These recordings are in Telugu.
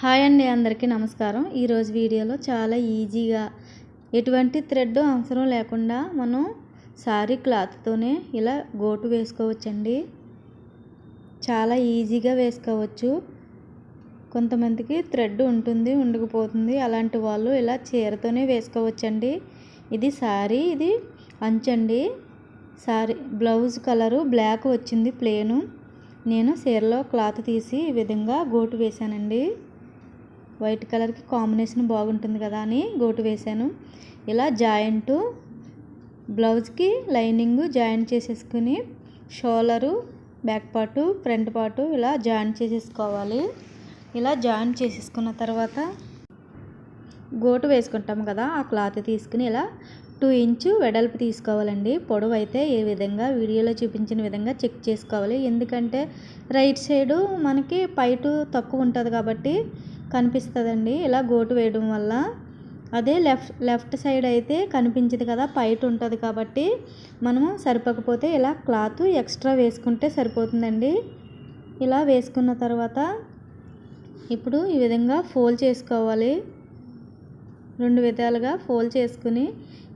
హాయ్ అండి అందరికీ నమస్కారం. ఈరోజు వీడియోలో చాలా ఈజీగా ఎటువంటి థ్రెడ్ అవసరం లేకుండా మనం సారీ క్లాత్తోనే ఇలా గోటు వేసుకోవచ్చండి. చాలా ఈజీగా వేసుకోవచ్చు. కొంతమందికి థ్రెడ్ ఉంటుంది ఉండకపోతుంది అలాంటి వాళ్ళు ఇలా చీరతోనే వేసుకోవచ్చండి. ఇది సారీ ఇది అంచండి. సారీ బ్లౌజ్ కలరు బ్లాక్ వచ్చింది ప్లేను. నేను చీరలో క్లాత్ తీసి ఈ విధంగా గోటు వేశానండి. వైట్ కలర్కి కాంబినేషన్ బాగుంటుంది కదా అని గోటు వేశాను. ఇలా జాయింట్ బ్లౌజ్కి లైనింగ్ జాయింట్ చేసేసుకుని shoulder back part front part ఇలా జాయింట్ చేసేసుకోవాలి. ఇలా జాయింట్ చేసేసుకున్న తర్వాత గోటు వేసుకుంటాం కదా ఆ క్లాత్ తీసుకుని ఇలా టూ ఇంచు వెడల్పు తీసుకోవాలండి. పొడవు అయితే ఏ విధంగా వీడియోలో చూపించిన విధంగా చెక్ చేసుకోవాలి. ఎందుకంటే రైట్ సైడు మనకి పైటు తక్కువ ఉంటుంది కాబట్టి కనిపిస్తుందండి. ఇలా గోటు వేయడం వల్ల. అదే లెఫ్ట్ లెఫ్ట్ సైడ్ అయితే కనిపించదు కదా పైట ఉంటుంది కాబట్టి. మనము సరిపోకపోతే ఇలా క్లాత్ ఎక్స్ట్రా వేసుకుంటే సరిపోతుందండి. ఇలా వేసుకున్న తర్వాత ఇప్పుడు ఈ విధంగా ఫోల్డ్ చేసుకోవాలి. రెండు విధాలుగా ఫోల్డ్ చేసుకుని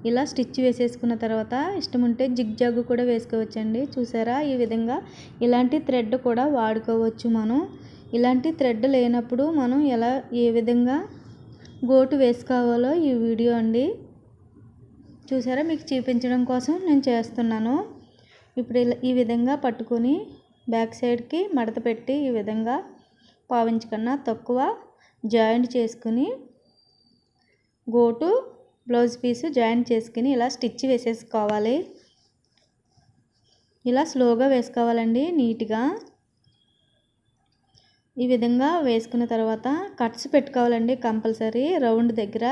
ఇలా స్టిచ్ వేసేసుకున్న తర్వాత ఇష్టం ఉంటే జిగ్ జగ్ కూడా వేసుకోవచ్చండి. చూసారా? ఈ విధంగా ఇలాంటి థ్రెడ్ కూడా వాడుకోవచ్చు మనం. ఇలాంటి థ్రెడ్ లేనప్పుడు మనం ఎలా ఏ విధంగా గోటు వేసుకోవాలో ఈ వీడియో అండి. చూసారా? మీకు చూపించడం కోసం నేను చేస్తున్నాను. ఇప్పుడు ఇలా ఈ విధంగా పట్టుకొని బ్యాక్ సైడ్కి మడత పెట్టి ఈ విధంగా పావించు కన్నా తక్కువ జాయింట్ చేసుకుని గోటు బ్లౌజ్ పీసు జాయింట్ చేసుకుని ఇలా స్టిచ్ వేసేసుకోవాలి. ఇలా స్లోగా వేసుకోవాలండి నీట్గా. ఈ విధంగా వేసుకున్న తర్వాత కట్స్ పెట్టుకోవాలండి కంపల్సరీ. రౌండ్ దగ్గర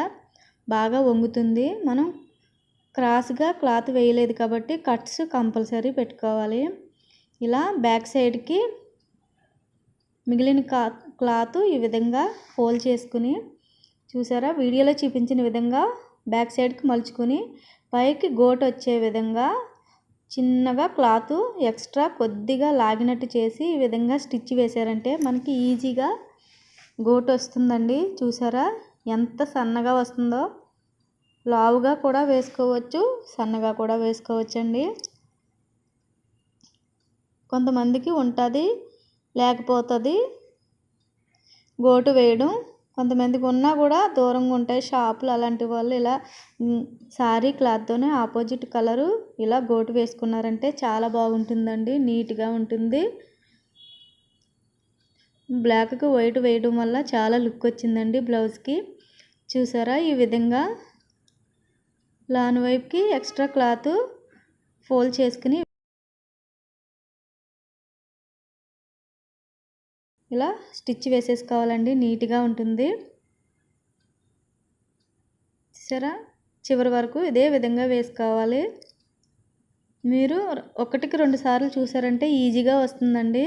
బాగా వంగుతుంది. మనం క్రాస్గా క్లాత్ వేయలేదు కాబట్టి కట్స్ కంపల్సరీ పెట్టుకోవాలి. ఇలా బ్యాక్ సైడ్కి మిగిలిన క్లాత్ ఈ విధంగా ఫోల్డ్ చేసుకుని చూసారా? వీడియోలో చూపించిన విధంగా బ్యాక్ సైడ్కి మలుచుకొని పైకి గోట్ వచ్చే విధంగా చిన్నగా క్లాత్ ఎక్స్ట్రా కొద్దిగా లాగినట్టు చేసి ఈ విధంగా స్టిచ్ వేసారంటే మనకి ఈజీగా గోటు వస్తుందండి. చూసారా? ఎంత సన్నగా వస్తుందో. లావుగా కూడా వేసుకోవచ్చు సన్నగా కూడా వేసుకోవచ్చండి. కొంతమందికి ఉంటుంది లేకపోతుంది గోటు వేయడం. కొంతమందికి ఉన్నా కూడా దూరంగా ఉంటాయి. షాపులు అలాంటి వాళ్ళు ఇలా శారీ క్లాత్తోనే ఆపోజిట్ కలరు ఇలా గోటు వేసుకున్నారంటే చాలా బాగుంటుందండి. నీట్గా ఉంటుంది. బ్లాక్కి వైట్ వేయడం వల్ల చాలా లుక్ వచ్చిందండి బ్లౌజ్కి. చూసారా ఈ విధంగా? లాన్ వైపుకి ఎక్స్ట్రా క్లాత్ ఫోల్డ్ చేసుకుని ఇలా స్టిచ్ వేసేసుకోవాలండి నీట్గా ఉంటుంది. సరే చివరి వరకు ఇదే విధంగా వేసుకోవాలి. మీరు ఒకటికి రెండు సార్లు చూసారంటే ఈజీగా వస్తుందండి.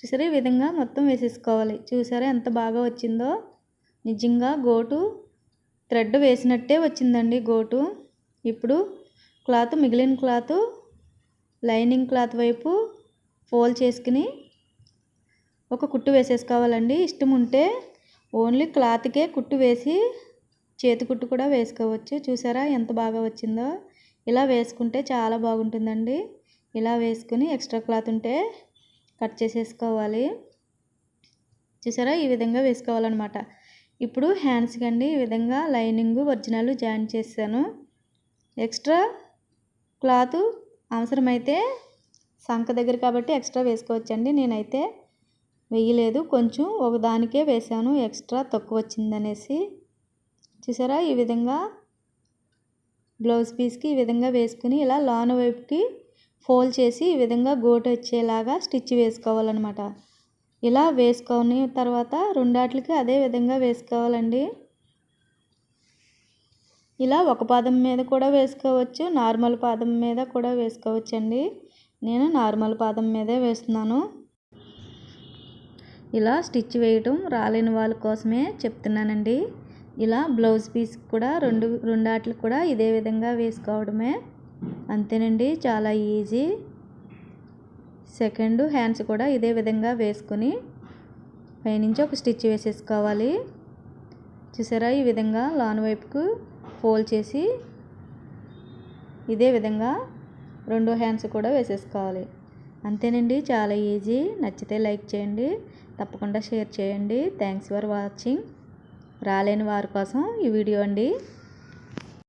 చూసారా? ఈ విధంగా మొత్తం వేసేసుకోవాలి. చూసారా? ఎంత బాగా వచ్చిందో. నిజంగా గోటు థ్రెడ్ వేసినట్టే వచ్చిందండి గోటు. ఇప్పుడు క్లాత్ మిగిలిన క్లాత్ లైనింగ్ క్లాత్ వైపు ఫోల్డ్ చేసుకుని ఒక కుట్టు వేసేసుకోవాలండి. ఇష్టం ఉంటే ఓన్లీ క్లాత్కే కుట్టు వేసి చేతి కుట్టు కూడా వేసుకోవచ్చు. చూసారా ఎంత బాగా వచ్చిందో? ఇలా వేసుకుంటే చాలా బాగుంటుందండి. ఇలా వేసుకుని ఎక్స్ట్రా క్లాత్ ఉంటే కట్ చేసేసుకోవాలి. చూసారా? ఈ విధంగా వేసుకోవాలన్నమాట. ఇప్పుడు హ్యాండ్స్కి అండి ఈ విధంగా లైనింగ్ ఒరిజినల్ జాయిన్ చేశాను. ఎక్స్ట్రా క్లాత్ అవసరమైతే సంఖ దగ్గర కాబట్టి ఎక్స్ట్రా వేసుకోవచ్చండి. నేనైతే వేయలేదు. కొంచెం ఒక దానికే వేసాను. ఎక్స్ట్రా తక్కువ వచ్చిందనేసి. చూసారా? ఈ విధంగా బ్లౌజ్ పీస్కి ఈ విధంగా వేసుకుని ఇలా లాన్ వైపుకి ఫోల్డ్ చేసి ఈ విధంగా గోటు వచ్చేలాగా స్టిచ్ వేసుకోవాలన్నమాట. ఇలా వేసుకొని తర్వాత రెండాట్లకి అదే విధంగా వేసుకోవాలండి. ఇలా ఒక పాదం మీద కూడా వేసుకోవచ్చు. నార్మల్ పాదం మీద కూడా వేసుకోవచ్చు అండి నేను నార్మల్ పాదం మీదే వేస్తున్నాను. ఇలా స్టిచ్ వేయటం రాలేని వాళ్ళ కోసమే చెప్తున్నానండి. ఇలా బ్లౌజ్ పీస్ కూడా రెండు రెండాట్లు కూడా ఇదే విధంగా వేసుకోవడమే. అంతేనండి చాలా ఈజీ. సెకండ్ హ్యాండ్స్ కూడా ఇదే విధంగా వేసుకొని పైనుంచి ఒక స్టిచ్ వేసేసుకోవాలి. చూసారా ఈ విధంగా లాన్ వైపుకు ఫోల్డ్ చేసి ఇదే విధంగా రెండు హ్యాండ్స్ కూడా వేసేసుకోవాలి. అంతేనండి. చాలా ఈజీ నచ్చితే లైక్ చేయండి. తప్పకుండా షేర్ చేయండి. థ్యాంక్స్ ఫర్ వాచింగ్ రాలేని వారి కోసం ఈ వీడియో అండి.